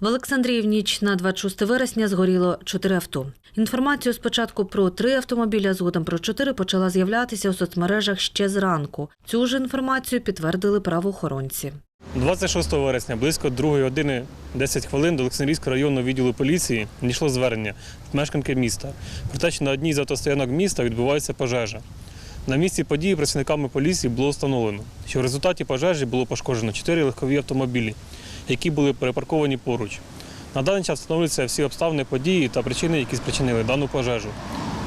В Олександрії на 26 вересня згоріло чотири авто. Інформацію спочатку про три автомобіля, згодом про чотири почала з'являтися у соцмережах ще зранку. Цю ж інформацію підтвердили правоохоронці. 26 вересня близько 2 години 10 хвилин до Олександрійського районного відділу поліції надійшло звернення від мешканки міста про те, що на одній з автостоянок міста відбувається пожежа. На місці події працівниками поліції було встановлено, що в результаті пожежі було пошкоджено 4 легкові автомобілі, які були перепарковані поруч. На даний час встановлюються всі обставини події та причини, які спричинили дану пожежу.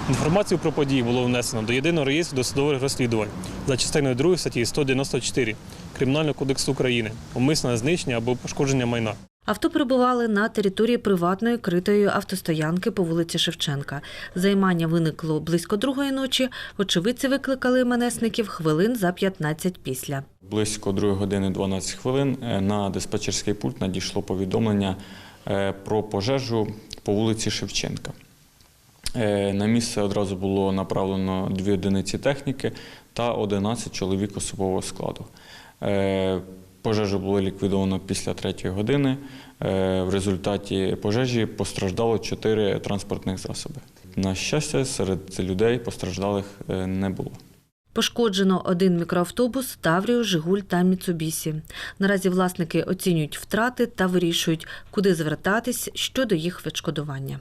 Інформацію про події було внесено до єдиного реєстру досудових розслідувань за частиною 2 статті 194 Кримінального кодексу України умисне знищення або пошкодження майна. Авто перебували на території приватної критої автостоянки по вулиці Шевченка. Займання виникло близько другої ночі. Очевидці викликали менесників хвилин за 15 після. Близько 2 години 12 хвилин е, на диспетчерський пульт надійшло повідомлення е, про пожежу по вулиці Шевченка. Е, На місце одразу було направлено дві одиниці техніки та 11 чоловік особового складу. Пожежу було ліквідовано після 3 години. Е, В результаті пожежі постраждало 4 транспортних засоби. На щастя, серед людей постраждалих е, не було. Пошкоджено один мікроавтобус, Таврію, Жигуль та Міцубісі. Наразі власники оцінюють втрати та вирішують, куди звертатись щодо їх відшкодування.